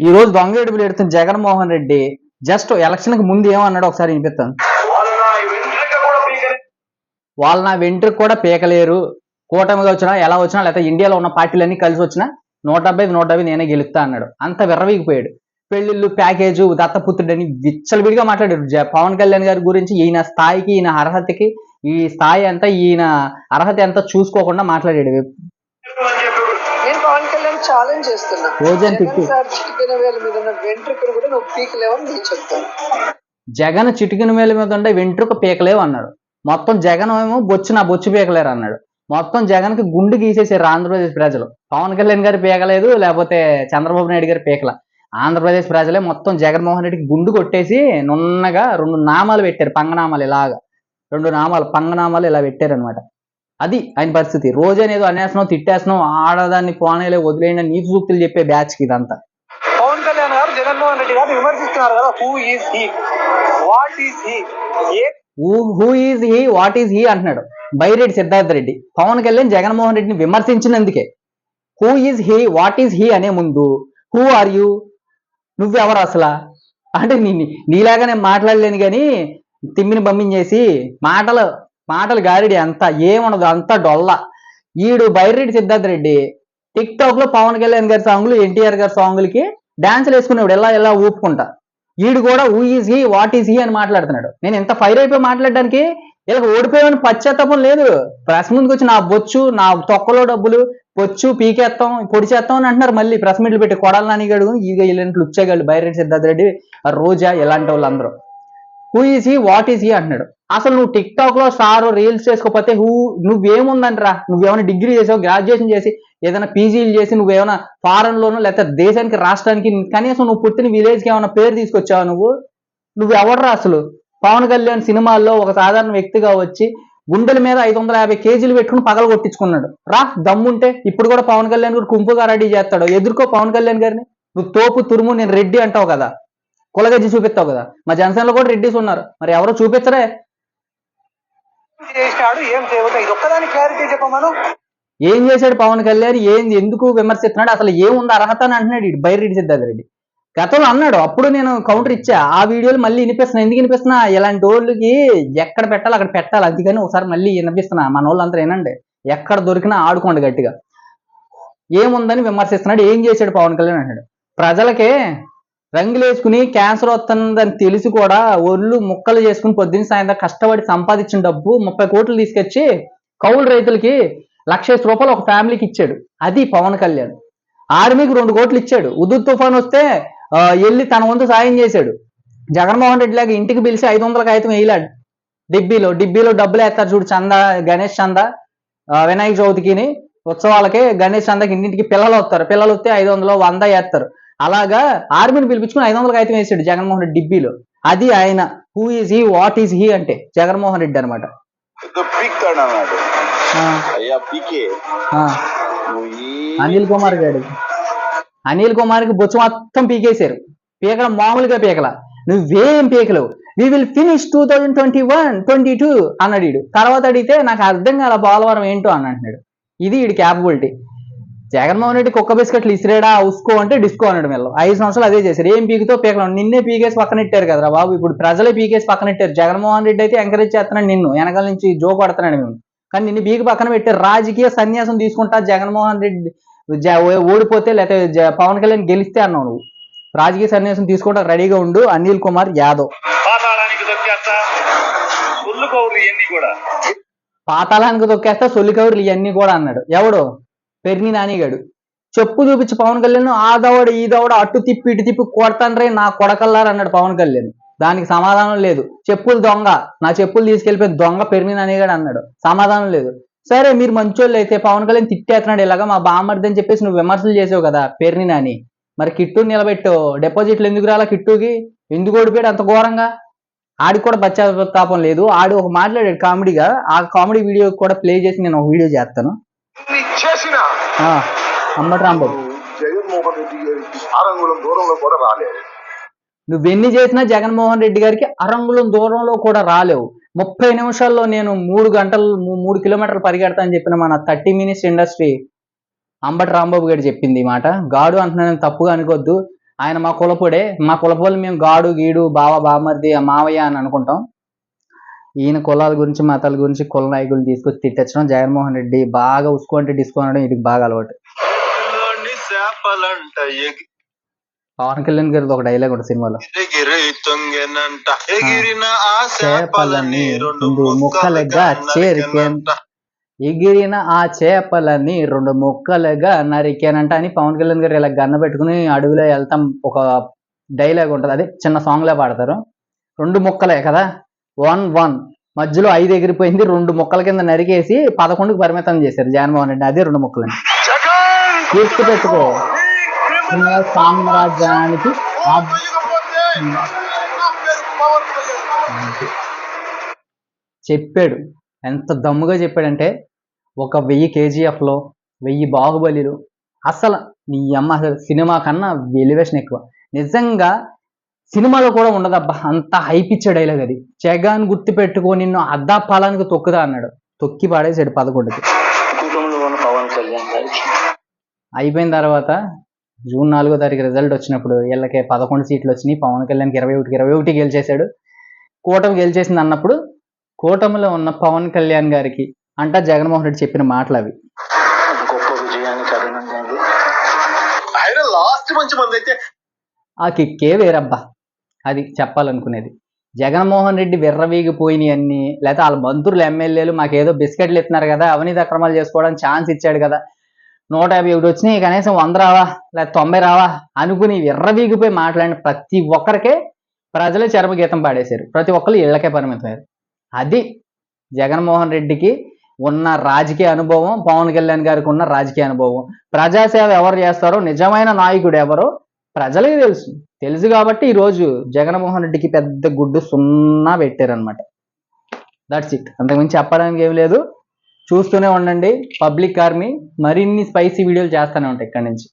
ఈ రోజు దొంగ ఏడుపులు ఎడుతున్న జగన్మోహన్ రెడ్డి జస్ట్ ఎలక్షన్కి ముందు ఏమన్నాడు ఒకసారి వినిపిస్తాను వాళ్ళ నా వెంట్రుకు కూడా పీకలేరు. కూటమిగా వచ్చినా ఎలా వచ్చినా లేకపోతే ఇండియాలో ఉన్న పార్టీలన్నీ కలిసి వచ్చినా నూట డెబ్బై నూట డెబ్బై నేనే గెలుస్తా అన్నాడు. అంత విర్రవీగిపోయాడు. పెళ్ళిళ్ళు ప్యాకేజు దత్తపుత్రుడని విచ్చలవిడిగా మాట్లాడాడు. జ- పవన్ కళ్యాణ్ గారి గురించి ఈయన స్థాయికి ఈయన అర్హతకి ఈ స్థాయి అంతా ఈయన అర్హత ఎంత చూసుకోకుండా మాట్లాడాడు. నేను పవన్ కళ్యాణ్ ఛాలెంజ్ చేస్తున్నా. సార్ చిటికెన వేల మీద ఉన్న వెంట్రుకలు కూడా నువ్వు పీకలేవని నేను చెప్తాను. జగన్ చిటికిన మేల మీద ఉండే వెంట్రుక పీకలేవు అన్నాడు. మొత్తం జగన్ ఏమో బొచ్చు నా బొచ్చు పీకలేరు అన్నాడు. మొత్తం జగన్కి గుండు గీసేసారు ఆంధ్రప్రదేశ్ ప్రజలు. పవన్ కళ్యాణ్ గారు పీకలేదు లేకపోతే చంద్రబాబు నాయుడు గారు పీకల. ఆంధ్రప్రదేశ్ ప్రజలే మొత్తం జగన్మోహన్ రెడ్డికి గుండు కొట్టేసి నున్నగా రెండు నామాలు పెట్టారు పంగనామాలు ఇలాగా. రెండు నామాలు పంగనామాలు ఇలా పెట్టారు అనమాట అది ఆయన పరిస్థితి. రోజు అనేది అనేస్తున్నాం తిట్టేస్తున్నాం ఆడదాన్ని పోనేలే వదిలేయండి నీతి సూక్తులు చెప్పే బ్యాచ్కి ఇదంతా. పవన్ కళ్యాణ్ గారు జగన్మోహన్ రెడ్డి గారిని విమర్శిస్తున్నారు కదా who is he what is he who is he what is he అంటున్నాడు. బైరెడ్డి సిద్ధార్థ రెడ్డి. పవన్ కళ్యాణ్ జగన్మోహన్ రెడ్డిని విమర్శించినందుకే. Who is he what is he అనే ముందు హూ ఆర్ యూ నువ్వెవరు అసలా? అంటే నీ నీ- నీలాగా నేను మాట్లాడలేను కానీ తిమ్మిని పంపించేసి మాటలు మాటలు గారిడి అంత ఏముండదు అంత డొల్ల. ఈడు బైరెడ్డి సిద్ధార్థ రెడ్డి టిక్ టాక్లో పవన్ కళ్యాణ్ గారి సాంగ్లు ఎన్టీఆర్ గారి సాంగ్లకి డాన్సులు వేసుకునేవాడు ఎలా ఎలా ఊపుకుంటా. ఈడు కూడా who is he what is he అని మాట్లాడుతున్నాడు. నేను ఎంత ఫైర్ అయిపోయి మాట్లాడడానికి ఇలా ఓడిపోయామని పశ్చాత్తాపం లేదు. ప్రెస్ ముందుకు వచ్చి నా బొచ్చు నా తొక్కలో డబ్బులు బొచ్చు పీకేస్తాం పొడి చేస్తాం అని అంటున్నారు మళ్ళీ ప్రెస్ మీట్లు పెట్టి కొడాలి నానిగాడు ఇక ఇలాంటి లుచ్చేగాళ్ళు బైరెడ్డి సిద్ధార్థ రెడ్డి రోజా ఇలాంటి వాళ్ళందరూ. Who is he what is he అంటున్నాడు. అసలు నువ్వు టిక్ టాక్లో స్టార్ రీల్స్ చేసుకోకపోతే హూ నువ్వేముందంటరా? నువ్వేమైనా డిగ్రీ చేసావు? గ్రాడ్యుయేషన్ చేసి ఏదైనా పీజీలు చేసి నువ్వేమైనా ఫారెన్ లోను లేకపోతే దేశానికి రాష్ట్రానికి కనీసం నువ్వు పుట్టిన విలేజ్కి ఏమైనా పేరు తీసుకొచ్చావు నువ్వు? నువ్వు ఎవడరా అసలు? పవన్ కళ్యాణ్ సినిమాల్లో ఒక సాధారణ వ్యక్తిగా వచ్చి గుండెల మీద ఐదు వందల యాభై కేజీలు పెట్టుకుని పగలు కొట్టించుకున్నాడు. రా దమ్ముంటే ఇప్పుడు కూడా పవన్ కళ్యాణ్ గారు కుంపుగా రెడీ చేస్తాడు. ఎదుర్కో పవన్ కళ్యాణ్ గారిని. నువ్వు తోపు తురుము నేను రెడ్డి అంటావు కదా. కులగజ్జి చూపిస్తావు కదా. మా జనసేనలో కూడా రెడ్డిస్ ఉన్నారు. మరి ఎవరో చూపించరే చేసినాడు ఏం చేయబోతా? ఇది ఒక్కదాని క్లారిటీ చెప్పమను ఏం చేశాడు పవన్ కళ్యాణ్? ఏం ఎందుకు విమర్శిస్తున్నాడు? అసలు ఏముంది? అర్హత అని అంటున్నాడు ఇటు బైరెడ్డి సిద్ధార్థ రెడ్డి. గతంలో అన్నాడు అప్పుడు నేను కౌంటర్ ఇచ్చా. ఆ వీడియోలు మళ్ళీ వినిపిస్తున్నా. ఎందుకు వినిపిస్తున్నా? ఇలాంటి వాళ్ళకి ఎక్కడ పెట్టాలి అక్కడ పెట్టాలి. అందుకని ఒకసారి మళ్ళీ వినిపిస్తున్నా. మన వాళ్ళంతా ఏనండి ఎక్కడ దొరికినా ఆడుకోండి గట్టిగా. ఏముందని విమర్శిస్తున్నాడు. ఏం చేశాడు పవన్ కళ్యాణ్ అన్నాడు ప్రజలకే రంగులు వేసుకుని క్యాన్సర్ వస్తుందని తెలిసి కూడా ఒళ్ళు ముక్కలు చేసుకుని పొద్దున్న సాయంత్రం కష్టపడి సంపాదించిన డబ్బు ముప్పై కోట్లు తీసుకొచ్చి కౌలు రైతులకి లక్ష రూపాయలు ఒక ఫ్యామిలీకి ఇచ్చాడు. అది పవన్ కళ్యాణ్. ఆర్మీకి రెండు కోట్లు ఇచ్చాడు. ఉదు తుఫాన్ వస్తే వెళ్ళి తన వంతు సాయం చేశాడు. జగన్మోహన్ రెడ్డి లాగా ఇంటికి పిలిచి ఐదు వందల కాగితం వేయలాడు. డిబ్బీలో డిబ్బీలో డబ్బులు వేస్తారు చూడు చందా గణేష్ చందా వినాయక చవితికిని ఉత్సవాలకి గణేష్ చందాకి ఇంటింటికి పిల్లలు వస్తారు. పిల్లలు వస్తే ఐదు వందలు వంద వేస్తారు. అలాగా ఆర్మీని పిలిపించుకుని ఐదు వందల కాగితం వేసాడు జగన్మోహన్ రెడ్డి డిబ్బీలో. అది ఆయన who is he what is he అంటే జగన్మోహన్ రెడ్డి అనమాట. అనిల్ కుమార్ గారు అనిల్ కుమార్కి బొచ్చు మొత్తం పీకేశారు. పీకడం మామూలుగా పీకల. నువ్వేం పీకలేవు. We will finish two thousand twenty one twenty two అన్నాడు తర్వాత అడిగితే నాకు అర్థం కాల పోలవరం ఏంటో అని అంటున్నాడు. ఇది వీడి క్యాపబిలిటీ జగన్మోహన్ రెడ్డి కుక్క బిస్కెట్లు ఇసిరేడా ఉసుకో అంటే డిస్కో అన్నాడు వీళ్ళు ఐదు సంవత్సరాలు అదే చేశారు. ఏం పీకితో పీకలం నిన్నే పీకేసి పక్కనెట్టారు కదరా బాబు. ఇప్పుడు ప్రజలే పీకేసి పక్కనెట్టారు జగన్మోహన్ రెడ్డి అయితే ఎంకరేజ్ చేస్తున్నాడు నిన్ను. వెనకాల నుంచి జో కొడుతున్నాడు మేము కానీ నిన్ను పీకి పక్కన పెట్టారు. రాజకీయ సన్యాసం తీసుకుంటా జగన్మోహన్ రెడ్డి ఓడిపోతే లేకపోతే పవన్ కళ్యాణ్ గెలిస్తే అన్నావు నువ్వు. రాజకీయ సన్యాసం తీసుకోవడం రెడీగా ఉండు. అనిల్ కుమార్ యాదవ్. పాతాళానికి దొక్కేస్తా సొల్లి కవర్లు ఇవన్నీ కూడా అన్నాడు. ఎవడు? పెర్ని నానిగాడు. చెప్పు చూపించి పవన్ కళ్యాణ్ ఆ దవడ ఈ దవడ అటు తిప్పి ఇటు తిప్పి కొడతాండ్రే నా కొడకల్లారు అన్నాడు పవన్ కళ్యాణ్. దానికి సమాధానం లేదు. చెప్పులు దొంగ నా చెప్పులు తీసుకెళ్ళిపోయిన దొంగ పెరిమి నానిగాడు అన్నాడు. సమాధానం లేదు. సరే మీరు మంచోళ్ళు అయితే పవన్ కళ్యాణ్ తిట్టేస్తున్నాడు ఇలాగా మా బామ్మర్ది అని చెప్పేసి నువ్వు విమర్శలు చేసావు కదా పెరిని నాని. మరి కిట్టు నిలబెట్టు. డిపాజిట్లు ఎందుకు రాలా కిట్టుకి? ఎందుకు ఓడిపోయాడు అంత ఘోరంగా? ఆడికి కూడా పశ్చాత్తాపం లేదు. ఆడు ఒక మాట్లాడాడు కామెడీగా. ఆ కామెడీ వీడియో కూడా ప్లే చేసి నేను ఒక వీడియో చేస్తాను. చేసిన రాంబాబు. జగన్మోహన్ రెడ్డి గారికి ఆరంగుళం దూరంలో కూడా రాలేదు నువ్వెన్ని చేసినా జగన్మోహన్ రెడ్డి గారికి అరంగుళం దూరంలో కూడా రాలేవు. ముప్పై నిమిషాల్లో నేను మూడు గంటలు మూడు కిలోమీటర్లు పరిగెడతా అని చెప్పిన మన thirty minutes industry Ambati Rambabu గారు చెప్పింది ఈ మాట. గాడు అంటున్నాను తప్పుగా అనుకోవద్దు. ఆయన మా కులపుడే. మా కులపోళ్ళు మేము గాడు గీడు బావ బామర్ది మావయ్య అని అనుకుంటాం. ఈయన కులాల గురించి మతాల గురించి కుల నాయకులు తీసుకొచ్చి తిట్టచ్చడం జగన్మోహన్ రెడ్డి బాగా ఉసుకో అంటే డిస్కో అనడం ఇది బాగా అలవాటు. పవన్ కళ్యాణ్ గారిది ఒక డైలాగ్ ఉంటుంది సినిమాలో. చేపలని రెండు ముక్కలుగా చేరికేంట ఎగిరిన ఆ చేపలని రెండు ముక్కలుగా నరికేనంట అని పవన్ కళ్యాణ్ గారు ఇలా గన్న పెట్టుకుని అడవిలో వెళ్తాం ఒక డైలాగ్ ఉంటుంది. అదే చిన్న సాంగ్ లా పాడతారు. రెండు ముక్కలే కదా? One one. మధ్యలో ఐదు ఎగిరిపోయింది రెండు ముక్కల కింద నరికేసి పదకొండుకి పరిమితం చేశారు జగన్మోహన్ రెడ్డి. అదే రెండు ముక్కలని. గుర్తు పెట్టుకో. సామ్రాజ్యానికి చెప్పాడు. ఎంత దమ్ముగా చెప్పాడంటే ఒక వెయ్యి కేజీఎఫ్లో వెయ్యి బాహుబలిలో. అసలు నీ అమ్మ అసలు సినిమా కన్నా వెలివేషన్ ఎక్కువ. నిజంగా సినిమాలో కూడా ఉండదబ్బా అంత హైప్ ఇచ్చే డైలాగ్ అది. జగన్ గుర్తు పెట్టుకో నిన్ను అద్దా పాలానికి తొక్కుదా అన్నాడు. తొక్కి పాడేసాడు పదకొండుకి. కుటుంబంలో ఉన్న పవన్ కళ్యాణ్ గారికి అయిపోయిన తర్వాత జూన్ నాలుగో తారీఖు రిజల్ట్ వచ్చినప్పుడు వీళ్ళకి పదకొండు సీట్లు వచ్చినాయి. పవన్ కళ్యాణ్కి ఇరవై ఒకటికి ఇరవై ఒకటి గెలిచేశాడు. కూటమి గెలిచేసింది అన్నప్పుడు కూటమిలో ఉన్న పవన్ కళ్యాణ్ గారికి అంట జగన్మోహన్ రెడ్డి చెప్పిన మాటలు అవి. ఆ కిక్కే వేరబ్బా. అది చెప్పాలనుకునేది. జగన్మోహన్ రెడ్డి విర్రవీగిపోయినాయి అన్ని లేకపోతే వాళ్ళ మంత్రులు ఎమ్మెల్యేలు మాకేదో బిస్కెట్లు ఇస్తున్నారు కదా అవినీతి అక్రమాలు చేసుకోవడానికి ఛాన్స్ ఇచ్చాడు కదా. నూట యాభై ఒకటి వచ్చినాయి కనీసం వంద రావా లేదా తొంభై రావా అనుకుని విర్రవీగిపోయి మాట్లాడిన ప్రతి ఒక్కరికే ప్రజలే చరమగీతం పాడేశారు. ప్రతి ఒక్కరు ఇళ్ళకే పరిమితమయ్యారు. అది జగన్మోహన్ రెడ్డికి ఉన్న రాజకీయ అనుభవం పవన్ కళ్యాణ్ గారికి ఉన్న రాజకీయ అనుభవం. ప్రజాసేవ ఎవరు చేస్తారో నిజమైన నాయకుడు ఎవరో ప్రజలకి తెలుసు. తెలుసు కాబట్టి ఈరోజు జగన్మోహన్ రెడ్డికి పెద్ద గుడ్డు సున్నా పెట్టారనమాట దట్స్ ఇట్ అంతకుమించి చెప్పడానికి ఏం లేదు. చూస్తూనే ఉండండి. పబ్లిక్ ఆర్మీ మరిన్ని స్పైసీ వీడియోలు చేస్తూనే ఉంటాయి ఇక్కడి నుంచి.